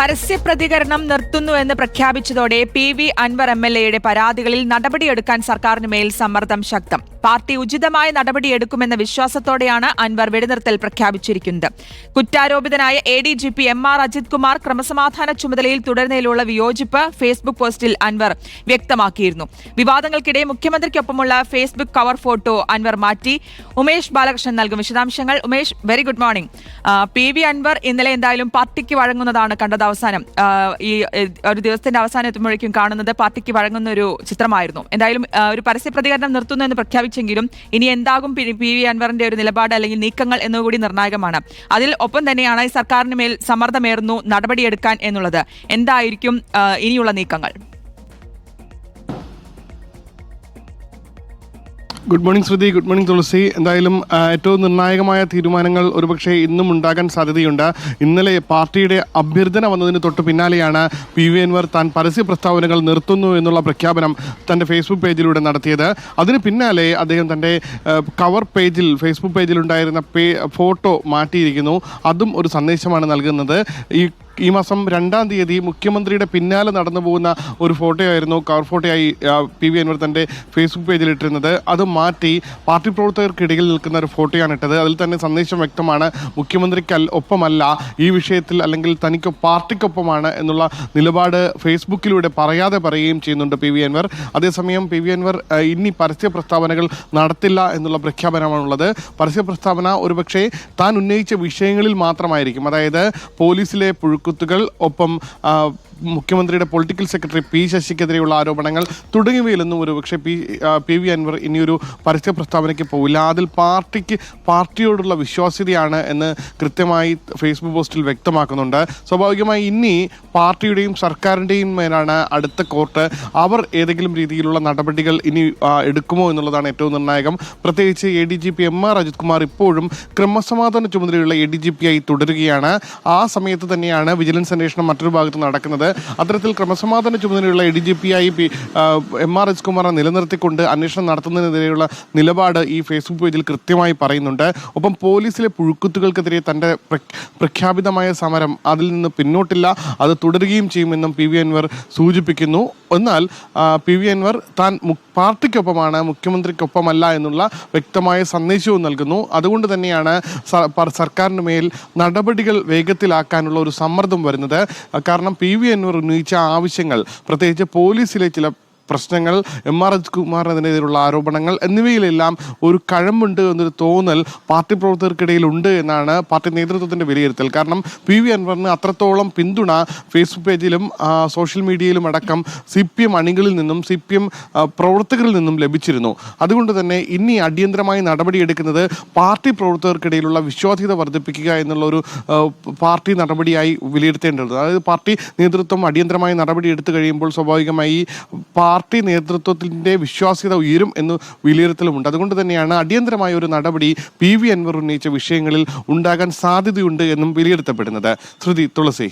പരസ്യ പ്രതികരണം നിർത്തുന്നുവെന്ന് പ്രഖ്യാപിച്ചതോടെ P V Anvar M L എയുടെ പരാതികളിൽ നടപടിയെടുക്കാൻ സർക്കാരിന് മേൽ സമ്മർദ്ദം ശക്തം. പാർട്ടി ഉചിതമായ നടപടിയെടുക്കുമെന്ന വിശ്വാസത്തോടെയാണ് അൻവർ വെടിനിർത്തൽ പ്രഖ്യാപിച്ചിരിക്കുന്നത്. കുറ്റാരോപിതനായ A D G P M R Ajith Kumar ക്രമസമാധാന ചുമതലയിൽ തുടരുന്നതിലുള്ള വിയോജിപ്പ് ഫേസ്ബുക്ക് പോസ്റ്റിൽ അൻവർ വ്യക്തമാക്കിയിരുന്നു. വിവാദങ്ങൾക്കിടെ മുഖ്യമന്ത്രിക്കൊപ്പമുള്ള ഫേസ്ബുക്ക് കവർ ഫോട്ടോ അൻവർ മാറ്റി. ഉമേഷ് ബാലകൃഷ്ണൻ നൽകും വിശദാംശങ്ങൾ. Umesh very good morning P V Anvar ഇന്നലെ എന്തായാലും പാർട്ടിക്ക് വഴങ്ങുന്നതാണ് കണ്ടത് അവസാനം. ഈ ഒരു ദിവസത്തിന്റെ അവസാനം എത്തുമ്പോഴേക്കും കാണുന്നത് പാർട്ടിക്ക് വഴങ്ങുന്ന ഒരു ചിത്രമായിരുന്നു. എന്തായാലും ഒരു പരസ്യ പ്രതികരണം നിർത്തുന്നു എന്ന് പ്രഖ്യാപിച്ചെങ്കിലും ഇനി എന്താകും പി വി. അൻവറിന്റെ ഒരു നിലപാട് അല്ലെങ്കിൽ നീക്കങ്ങൾ എന്നുകൂടി നിർണായകമാണ്. അതിൽ ഒപ്പം തന്നെയാണ് സർക്കാരിന് മേൽ സമ്മർദ്ദമേറുന്നു നടപടിയെടുക്കാൻ എന്നുള്ളത്. എന്തായിരിക്കും ഇനിയുള്ള നീക്കങ്ങൾ? Good morning Shruthi good morning Thulasi എന്തായാലും ഏറ്റവും നിർണായകമായ തീരുമാനങ്ങൾ ഒരുപക്ഷെ ഇന്നും ഉണ്ടാകാൻ സാധ്യതയുണ്ട്. ഇന്നലെ പാർട്ടിയുടെ അഭ്യർത്ഥന വന്നതിന് തൊട്ട് പിന്നാലെയാണ് പി വി അൻവർ താൻ പരസ്യ പ്രസ്താവനകൾ നിർത്തുന്നു എന്നുള്ള പ്രഖ്യാപനം തന്റെ ഫേസ്ബുക്ക് പേജിലൂടെ നടത്തിയത്. അതിന് പിന്നാലെ അദ്ദേഹം തന്റെ കവർ പേജിൽ ഫേസ്ബുക്ക് പേജിലുണ്ടായിരുന്ന പേ ഫോട്ടോ മാറ്റിയിരിക്കുന്നു. അതും ഒരു സന്ദേശമാണ് നൽകുന്നത്. ഈ ഈ മാസം രണ്ടാം തീയതി മുഖ്യമന്ത്രിയുടെ പിന്നാലെ നടന്നു പോകുന്ന ഒരു ഫോട്ടോ ആയിരുന്നു കവർ ഫോട്ടോയായി പി വി അൻവർ തന്റെ ഫേസ്ബുക്ക് പേജിൽ ഇട്ടിരുന്നത്. അത് മാറ്റി പാർട്ടി പ്രവർത്തകർക്കിടയിൽ നിൽക്കുന്ന ഒരു ഫോട്ടോയാണ് ഇട്ടത്. അതിൽ തന്നെ സന്ദേശം വ്യക്തമാണ് മുഖ്യമന്ത്രിക്ക് ഒപ്പമല്ല ഈ വിഷയത്തിൽ അല്ലെങ്കിൽ തനിക്ക് പാർട്ടിക്കൊപ്പമാണ് എന്നുള്ള നിലപാട് ഫേസ്ബുക്കിലൂടെ പറയാതെ പറയുകയും ചെയ്യുന്നുണ്ട് പി വി അൻവർ. അതേസമയം പി വി അൻവർ ഇനി പരസ്യ പ്രസ്താവനകൾ നടത്തില്ല എന്നുള്ള പ്രഖ്യാപനമാണുള്ളത്. പരസ്യ പ്രസ്താവന ഒരുപക്ഷെ താൻ ഉന്നയിച്ച വിഷയങ്ങളിൽ മാത്രമായിരിക്കും. അതായത് പോലീസിലെ പുഴുക്കുത്തുകൾ ഒപ്പം മുഖ്യമന്ത്രിയുടെ പൊളിറ്റിക്കൽ സെക്രട്ടറി പി ശശിക്കെതിരെയുള്ള ആരോപണങ്ങൾ തുടങ്ങിയവയിലൊന്നും ഒരു പക്ഷേ പി പി വി അൻവർ ഇനിയൊരു പരസ്യ പ്രസ്താവനയ്ക്ക് പോവില്ല. അതിൽ പാർട്ടിക്ക് പാർട്ടിയോടുള്ള വിശ്വാസ്യതയാണ് എന്ന് കൃത്യമായി ഫേസ്ബുക്ക് പോസ്റ്റിൽ വ്യക്തമാക്കുന്നുണ്ട്. സ്വാഭാവികമായി ഇനി പാർട്ടിയുടെയും സർക്കാരിന്റെയും മേലാണ് അടുത്ത കോർട്ട്. അവർ ഏതെങ്കിലും രീതിയിലുള്ള നടപടികൾ ഇനി എടുക്കുമോ എന്നുള്ളതാണ് ഏറ്റവും നിർണായകം. പ്രത്യേകിച്ച് A D G P M R Ajith Kumar ഇപ്പോഴും ക്രമസമാധാന ചുമതലയുള്ള എ ഡി ജി പി ആയി തുടരുകയാണ്. ആ സമയത്ത് തന്നെയാണ് വിജിലൻസ് അന്വേഷണം മറ്റൊരു ഭാഗത്ത് നടക്കുന്നത്. അത്തരത്തിൽ ക്രമസമാധാന ചുമതലയുള്ള എ ഡി ജി പി ആയി പി എം ആർ എസ് കുമാറിനെ നിലനിർത്തിക്കൊണ്ട് അന്വേഷണം നടത്തുന്നതിനെതിരെയുള്ള നിലപാട് ഈ ഫേസ്ബുക്ക് പേജിൽ കൃത്യമായി പറയുന്നുണ്ട്. ഒപ്പം പോലീസിലെ പുഴുക്കുത്തുകൾക്കെതിരെ തന്റെ പ്രഖ്യാപിതമായ സമരം അതിൽ നിന്ന് പിന്നോട്ടില്ല. അത് തുടരുകയും ചെയ്യുമെന്നും പി വി അൻവർ സൂചിപ്പിക്കുന്നു. എന്നാൽ പി വി അൻവർ താൻ പാർട്ടിക്കൊപ്പമാണ് മുഖ്യമന്ത്രിക്കൊപ്പമല്ല എന്നുള്ള വ്യക്തമായ സന്ദേശവും നൽകുന്നു. അതുകൊണ്ട് തന്നെയാണ് സർക്കാരിന് മേൽ നടപടികൾ വേഗത്തിലാക്കാനുള്ള ഒരു സമ്മർദ്ദം വരുന്നത്. കാരണം പി വി അൻവർ ഉന്നയിച്ച ആവശ്യങ്ങൾ. പ്രത്യേകിച്ച് പോലീസിലെ ചില പ്രശ്നങ്ങൾ എം ആർ എച്ച് കുമാറിനെതിരെയുള്ള ആരോപണങ്ങൾ എന്നിവയിലെല്ലാം ഒരു കഴമ്പുണ്ട് എന്നൊരു തോന്നൽ പാർട്ടി പ്രവർത്തകർക്കിടയിൽ ഉണ്ട് എന്നാണ് പാർട്ടി നേതൃത്വത്തിന്റെ വിലയിരുത്തൽ. കാരണം പി വി അൻവറിന് അത്രത്തോളം പിന്തുണ ഫേസ്ബുക്ക് പേജിലും സോഷ്യൽ മീഡിയയിലും അടക്കം സി പി എം അണികളിൽ നിന്നും സി പി എം പ്രവർത്തകരിൽ നിന്നും ലഭിച്ചിരുന്നു. അതുകൊണ്ട് തന്നെ ഇനി അടിയന്തരമായി നടപടിയെടുക്കുന്നത് പാർട്ടി പ്രവർത്തകർക്കിടയിലുള്ള വിശ്വാസ്യത വർദ്ധിപ്പിക്കുക എന്നുള്ള ഒരു പാർട്ടി നടപടിയായി വിലയിരുത്തേണ്ടത് അതായത് പാർട്ടി നേതൃത്വം അടിയന്തരമായി നടപടി എടുത്തു കഴിയുമ്പോൾ സ്വാഭാവികമായി പാർട്ടി നേതൃത്വത്തിന്റെ വിശ്വാസ്യത ഉയരും എന്ന് വിലയിരുത്തലുമുണ്ട്. അതുകൊണ്ട് തന്നെയാണ് അടിയന്തരമായ ഒരു നടപടി പി വി അൻവർ ഉന്നയിച്ച വിഷയങ്ങളിൽ ഉണ്ടാകാൻ സാധ്യതയുണ്ട് എന്നും വിലയിരുത്തപ്പെടുന്നത്. ശ്രുതി തുളസി.